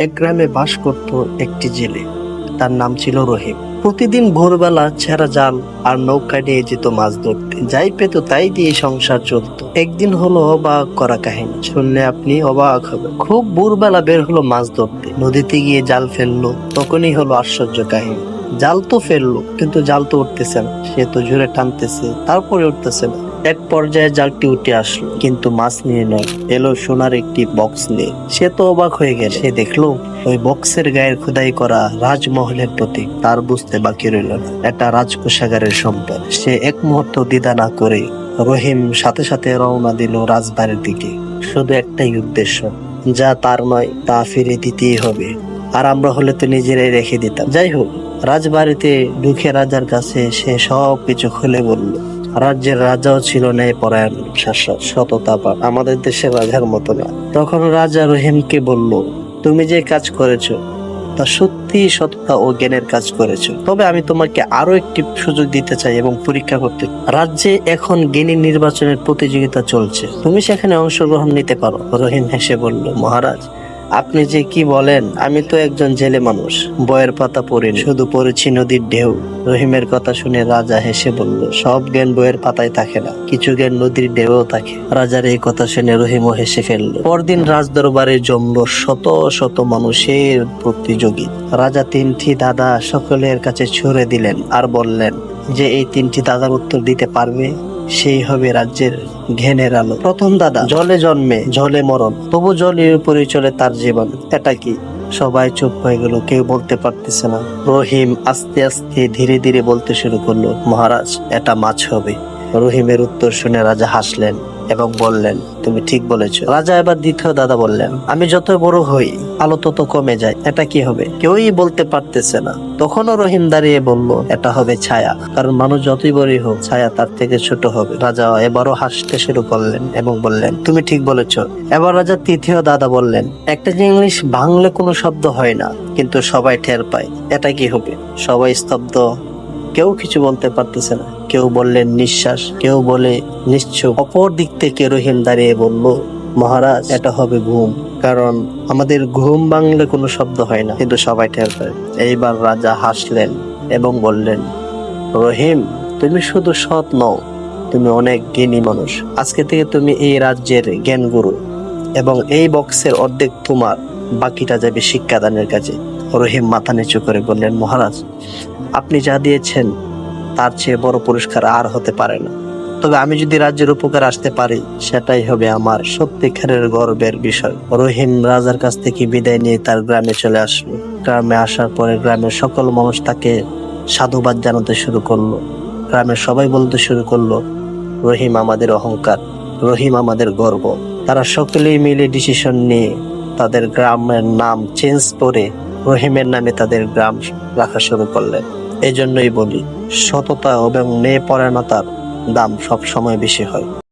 এক গ্রামে বাস করত একটি জেলে। তার নাম ছিল রহিম। প্রতিদিন ভোরবেলা ছেঁড়া জাল আর নৌকা নিয়ে যেত মাছ ধরতে। যাই পেত তাই দিয়ে সংসার চলতো। একদিন হলো অবাক করা কাহিনী। শুনলে আপনি অবাক হবেন। খুব ভোরবেলা বের হলো মাছ ধরতে। নদীতে গিয়ে জাল ফেলল। তখনই হলো আশ্চর্য কাহিনী। জাল তো ফেলল, কিন্তু জাল তো উঠতেছে না। সে তো জোরে টানতেছে, তারপরে উঠতেছে না। এক পর্যায়ে জালটি উঠে আসলো, কিন্তু মাছ নিয়ে নয়। এলো সোনার একটি বক্স নিয়ে। সে তো অবাক হয়ে গেল। সে দেখল, ওই বক্সের গায়ের খোদাই করা রাজমহলের প্রতীক। তার বুঝতে বাকি রইল না। এটা রাজকোষাগারের সম্পদ। সে এক মুহূর্ত দ্বিধা না করে রহিম সাথে সাথে রওনা দিল রাজবাড়ির দিকে। শুধু একটাই উদ্দেশ্য, যা তার নয়, তা ফিরে দিতেই হবে। আর আমরা হলে তো নিজেরাই রেখে দিতাম। যাই হোক, রাজবাড়িতে ঢুকে রাজার কাছে সে সব কিছু খুলে বলল রাজ্যের রাজাও ছিল ন্যায় পরায়ণ শাসক সততাপার আমাদের দেশের রাজার মতো না। তখন রাজা রহিমকে বলল, তুমি যে কাজ করেছ, তা সত্যি সততা ও জ্ঞানের কাজ করেছ। তবে আমি তোমাকে আরও একটি সুযোগ দিতে চাই এবং পরীক্ষা করতে রাজ্যে এখন জ্ঞানী নির্বাচনের প্রতিযোগিতা চলছে। তুমি সেখানে অংশগ্রহণ নিতে পারো। রহিম হেসে বলল, মহারাজ আপনি যে কি বলেন, আমি তো একজন জেলে মানুষ। বইয়ের পাতা পড়িনি, শুধু পড়েছি নদীর ঢেউ। রহিমের কথা শুনে রাজা হেসে বলল, সব জ্ঞান বইয়ের পাতায় থাকে না, কিছু জ্ঞান নদীর ঢেউও থাকে। রাজার এই কথা শুনে রহিমও হেসে ফেলল। পরদিন রাজ রাজদরবারে জমল শত শত মানুষের প্রতিযোগী। রাজা তিনটি দাদা সকলের কাছে ছুড়ে দিলেন আর বললেন, যে এই তিনটি দাদার উত্তর দিতে পারবে? সেই হবে রাজ্যের ঘেনের আলো। প্রথম দাদা, জলে জন্মে, জলে মরণ। তবু জলের উপরে চলে তার জীবন। এটা কি? সবাই চুপ হয়ে গেল, কেউ বলতে পারতেছে না। রহিম আস্তে আস্তে ধীরে ধীরে বলতে শুরু করল, মহারাজ, এটা মাছ হবে। রহিমের উত্তর শুনে রাজা হাসলেন এবং বললেন, তুমি ঠিক বলেছ। রাজা এবার দ্বিতীয় দাদা বললেন, আমি যত বড় হই, আলো তত কমে যায়। এটা কি হবে? কেউই বলতে পারতেছে না। তখনও রহিম দাঁড়িয়ে বলল, এটা হবে ছায়া। কারণ মানুষ যতই বড়ই হোক, ছায়া তার থেকে ছোট হবে। রাজা এবারও হাসতে শুরু করলেন এবং বললেন, তুমি ঠিক বলেছ। এবার রাজা তৃতীয় দাদা বললেন, একটা জিনিস ভাঙলে কোনো শব্দ হয় না, কিন্তু সবাই টের পায়। এটা কি হবে? সবাই স্তব্ধ কেউ কিছু বলতে পারতেছে না। কেউ বললেন নিঃশ্বাস, কেউ বলে নিশ্চুপ। অপর দিক থেকে রহিম দাঁড়িয়ে বলল, মহারাজ, এটা হবে ঘুম। কারণ আমাদের ঘুম বাংলে কোনো শব্দ হয় না। কিন্তু সবাই টের পায়। এইবার রাজা হাসলেন এবং বললেন, রহিম, তুমি শুধু সৎ নও, তুমি অনেক জ্ঞানী মানুষ। আজকে থেকে তুমি এই রাজ্যের জ্ঞান গুরু এবং এই বক্সের অর্ধেক তোমার, বাকিটা যাবে শিক্ষাদানের কাছে রহিম মাথা নিচু করে বললেন, মহারাজ আপনি যা দিয়েছেন, তার চেয়ে বড় পুরস্কার আর হতে পারে না। তবে আমি যদি রাজ্যের উপকার আসতে পারি, সেটাই হবে আমার সত্যিকারের গর্বের বিষয়। রহিম রাজার কাছ থেকে বিদায় নিয়ে তার গ্রামে চলে আসলো। গ্রামে আসার পরে গ্রামের সকল মানুষ তাকে সাধুবাদ জানাতে শুরু করল। গ্রামের সবাই বলতে শুরু করল, রহিম আমাদের অহংকার, রহিম আমাদের গর্ব। তারা সকলেই মিলে ডিসিশন নিয়ে তাদের গ্রামের নাম চেঞ্জ করে রহিমের নামে তাদের গ্রাম রাখা শুরু করলেন এই জন্যই বলি, সততা এবং নেপরায়ণতার দাম সব সময় বেশি হয়।